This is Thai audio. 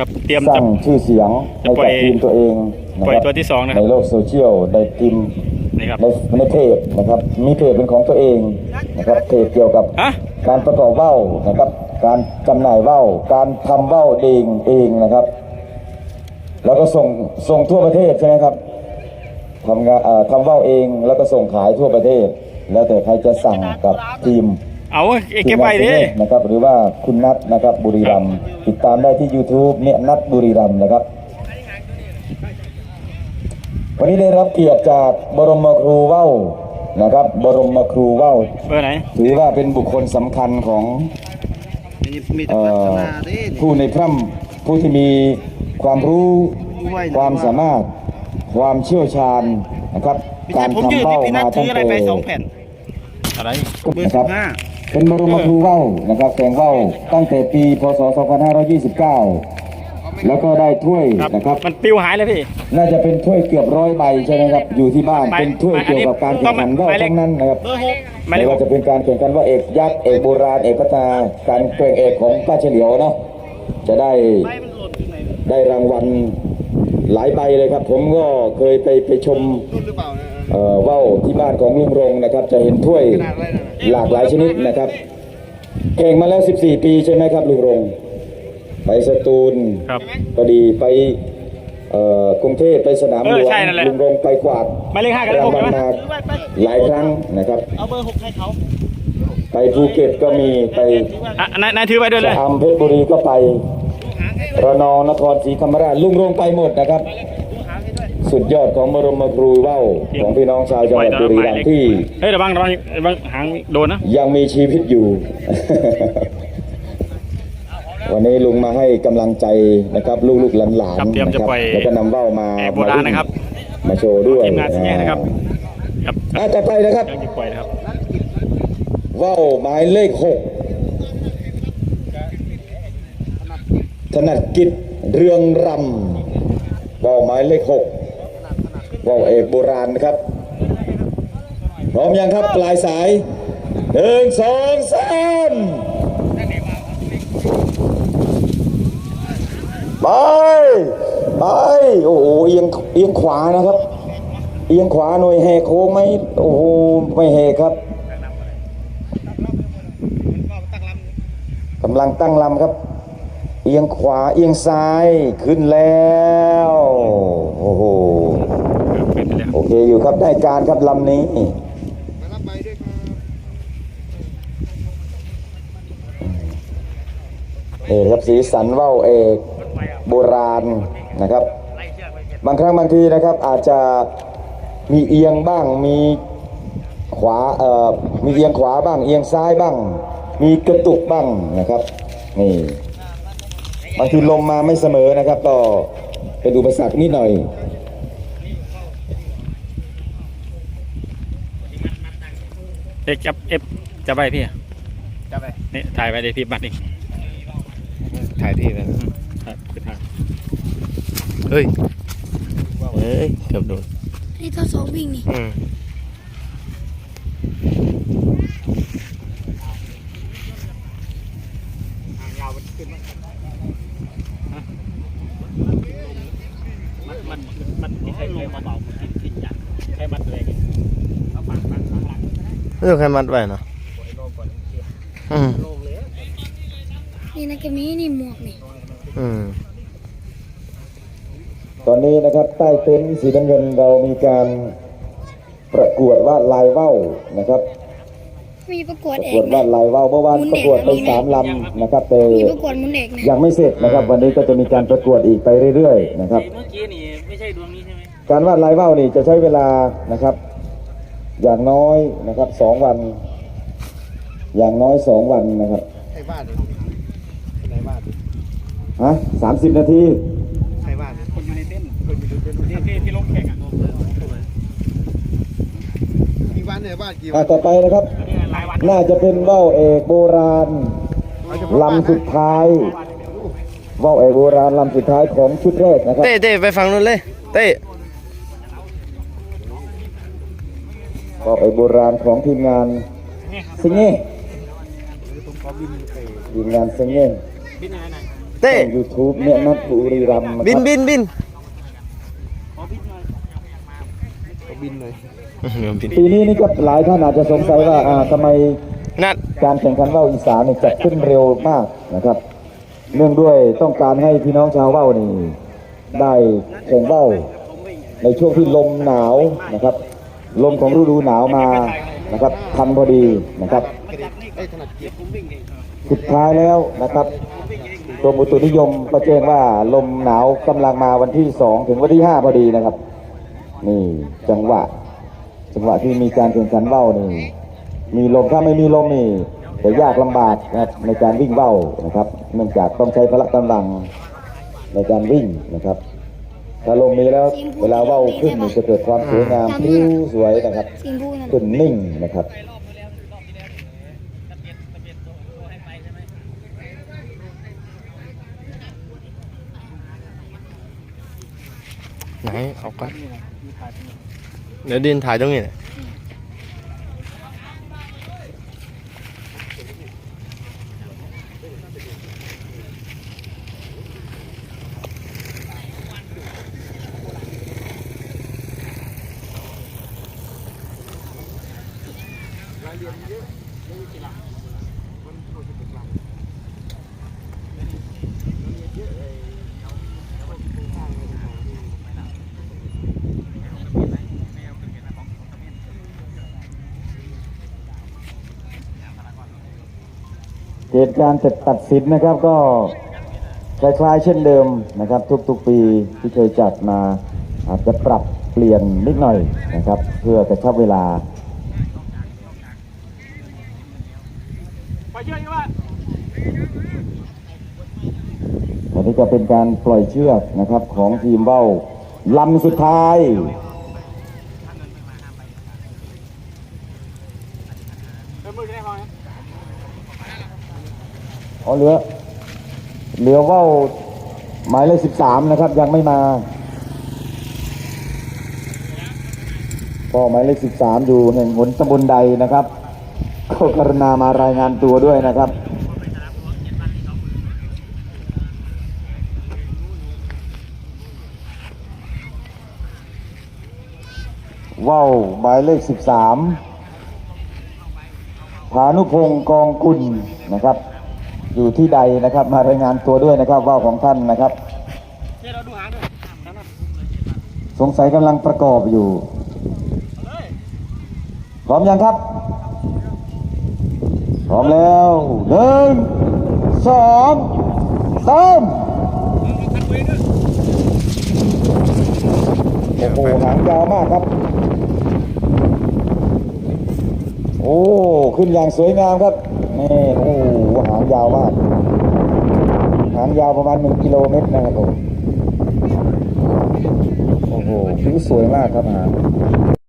ครับเตรียมสจะ ร้างชื่อเสียงให้จะปล่กัอบยทีมตัวเองนะปล่อยครับตัวที่สองนะครับ ในโลกโซเชียลในทีมนี่ครับ ในในเพจนะครับ มีเพจเป็นของตัวเองนะครับเพจเกี่ยวกับ ฮะ การประกอบว่าวนะครับ การจำหน่ายว่าวการทำว่าวเองเองนะครับ แล้วก็ส่งส่งทั่วประเทศใช่ไหมครับทำงานเอ่อทำว่าวเองแล้วก็ส่งขายทั่วประเทศ แล้วแต่ใครจะสั่งกับทีม เอาเอ้เก็บไปดินะครับหรือว่าคุณนัทนะครับบุรีรัมย์ติดตามได้ที่ YouTube เนี่ยนัทบุรีรัมย์นะครับ วันนี้ได้รับเกียรติจากบรมครูเว้านะครับ บรมครูเว้าเบอร์ไหนถือว่าเป็นบุคคลสำคัญของมีมีแต่เอ่พัฒอนาเด้ผู้ในพร่ำผู้ที่มีความรู้ความสามารถ ความเชี่ยวชาญนะครับ การผมยืดทำเป้าพี่นัมาทถืตั้องอะไรแต่ไปสองแผ่นอะไรเบอร์นะคสิรับบห้า เป็นบรมครูเว้านะครับแข่งเว้าตั้งแต่ปีพศ 2529 แล้วก็ได้ถ้วยครับนะครับ มันปิวหายเลยพี่ น่าจะเป็นถ้วยเกือบร้อยใบใช่ไหมครับ อยู่ที่บ้าน หมายเป็นถ้วยหมายอันนี้เกี่ยวกับการแข่งขันต้องว่าวหมายเลข ทั้งนั้นนะครับเบอร์หกไม่ได้ไม่ว่าจะเป็นการแข่งขันว่าเอกยักษ์เอกโบราณเอกพัฒนาการแข่งเอกของป้าเฉลียวเนาะจะได้ใบมันหล่นที่ไหนได้รางวัลหลายใบเลยครับ ผมก็เคยไปไปชม รุ่นหรือเปล่าเนี่ยเอ่อ ว่าวที่บ้านของลุงรงนะครับ จะเห็นถ้วยขนาดอะไรนั่นน่ะหลากหลายชนิดนะครับแข่งมาแล้ว 14 ปีใช่ไหมครับลุงรงไปสตูลครับก็ดีไปเอ่อกรุงเทพไปสนามหลเอวองใช่นั่นแหละลุงรงไปกวาดหมายเลขห้ากับเลขรางหกวัลใช่ไหมมาถือไว้ไปหลายครั้งนะครับเอาเบอร์หกให้เขาไปภูเก็ตก็มีไปอะนายนายถือไปด้วยเลยชะอำเพชรบุรีก็ไประนองนครศรีธรรมราชลุงรงไปหมดนะครับ สุดยอดของบรมครูเว้าของพี่น้องชาวจังหวัดบุรีรัมย์ที่เฮ้ยระวังระวังระวังหางโดนนะยังมีชีวิตอยู่ วันนี้ลุงมาให้กำลังใจนะครับ ลูกๆหลานครับๆเตรียมจะนะครับปล่อยแล้วก็นำเว้ามาแอกโบราณนะครับ มาโชว์ด้วยทีมงานสีแยกนะครับครับอ่าต่อไปนะครับกำลังจะปล่อยนะครับว่าวหมายเลขหกถนัดกิจเรืองรำว่าวหมายเลขหก ว่าวเอกโบราณนะครับ พร้อมยังครับปลายสายหนึ่งสองสามไป ไป โอ้โหเอียงเอียงขวานะครับ เอียงขวาหน่วยแหกโค้งไหมโอ้โหไม่แหกครับกำลังตั้งลำครับ เอียงขวาเอียงซ้ายขึ้นแล้ว โอ้โห โอเคอยู่ครับได้การครับลำนี้มารับใบด้วยครับนี่ครับสีสันว่าวเอกโบราณนะครับ บางครั้งบางทีนะครับอาจจะมีเอียงบ้างมีขวาเอ่อมีเอียงขวาบ้าง เอียงซ้ายบ้าง มีกระตุกบ้างนะครับนี่บางทีลมมาไม่เสมอนะครับก็เป็นอุปสรรคนิดหน่อย เอ็กจับเอฟจับไปพี่จะไปนี่ถ่ายไปเลยพี่บัตรนี่ถ่ายที่เลยครับขึ้นทางเฮ้ยเฮ้ยเกือบโดนนี่ทดสอบวิ่งนี่อืมมันมันมันไม่ใช่ลงมาเบามันติดติดยันแค่มัดแรงเอาปากปากข้างหลัง ไม่ต้องใครมัดไว้เนาะอืมนี่นะแกมีนี่หมวกนี่อืมตอนนี้นะครับใต้เต็นท์สีน้ำเงินเรามีการประกวดวาดลายว่าวนะครับมีประกวดประเอกวดนะวาดลายว่าวเมื่อวานหมุนปเด็ระกกวดไปก็มีไหมสามลำนะครับแต่มีประกวดหมุนเอกนะยังไม่เสร็จนะครับ วันนี้ก็จะมีการประกวดอีกไปเรื่อยๆนะครับ เมื่อกี้นี่ไม่ใช่ดวงนี้ใช่ไหมการวาดลายว่าวนี่จะใช้เวลานะครับ อย่างน้อยนะครับสองวัน อย่างน้อยสองวันนะครับใครบ้านดิไหนบ้านฮะสามสิบนาทีใครบ้านคนอยู่ในเต้นท์คนอยู่ในเต้นท์ที่ที่ที่ลงแข่งอะกี่วันเนี่ยบ้านกี่วัอะนต่อไปนะครับหลายวันน่าจะเป็นว่าวเอกโบราณลำสุดท้ายว่าวเอกโบราณลำสุดท้ายของชุดแรกนะครับเต้เต้ไปฟังนู้นเลยเต้ ว่าวเอกโบราณของทีมงานสิงเง่ทีมงานสิงเง่บินยังไงนะเต้ยูทูบเนี่ยนัดบุรีรัมย์ะครับบินบินบินก็บินเลยบินปีนี้นี่ก็หลายท่านอาจจะสงสัยว่าอ่าทำไมนัดการแข่งขันว่าวอีสานเนี่ยจัดขึ้นเร็วมากนะครับ เนื่องด้วยต้องการให้พี่น้องชาวว่าวนี่ได้แข่งว่าวในช่วงที่ลมหนาวนะครับ ลมของฤดูหนาวมานะครับทันพอดีนะครับ สุดท้ายแล้วนะครับกรมอุตุนิยมก็แจ้งว่าลมหนาวกำลังมาวันที่สองถึงวันที่ห้าพอดีนะครับ นี่จังหวะ จังหวะที่มีการแข่งขันเว่านี่ มีลมถ้าไม่มีลมนี่จะยากลำบากนะครับในการวิ่งเว่านะครับ เนื่องจากต้องใช้พละกำลังในการวิ่งนะครับ ถ้าลมมีแล้วเวลาว่าวขึ้นจะเกิดความสวยงามพิ้วสวยนะครับสีบูนั่นขึ้นนิ่งนะครับไหนเอากันเดี๋ยวดินถ่ายตรงนี้ะเหตุการเสร็จตัดสินนะครับก็คล้ายๆเช่นเดิมนะครับ ทุกๆปีที่เคยจัดมาอาจจะปรับเปลี่ยนนิดหน่อยนะครับ เพื่อกระชับเวลา ไปเชื่ อว่าอันนี้ก็เป็นการปล่อยเชือกนะครับของทีมเบ้าลำสุดท้ายเป็นมือจะได้พอไหมอ๋อเหลือเหลือเว่าวหมายเลขสิบสามนะครับ ยังไม่มาก็หมายเลขสิบสามอยู่แห่งหนตำบลใดนะครับ ก็กรุณามารายงานตัวด้วยนะครับว่าวหมายเลขสิบสามพานุพงศ์กองกุลนะครับ อยู่ที่ใดนะครับ มารายงานตัวด้วยนะครับว่าวของท่านนะครับสงสัยกำลังประกอบอยู่ พร้อมยังครับ พร้อมแล้วหนึ่งสองสามโอ้โหหางยาวมากครับ โอ้ขึ้นอย่างสวยงามครับนี่โอ้โหหางยาวมาก หางยาวประมาณหนึ่งกิโลเมตรนะครับผมโอ้โหผิวสวยมากครับหาง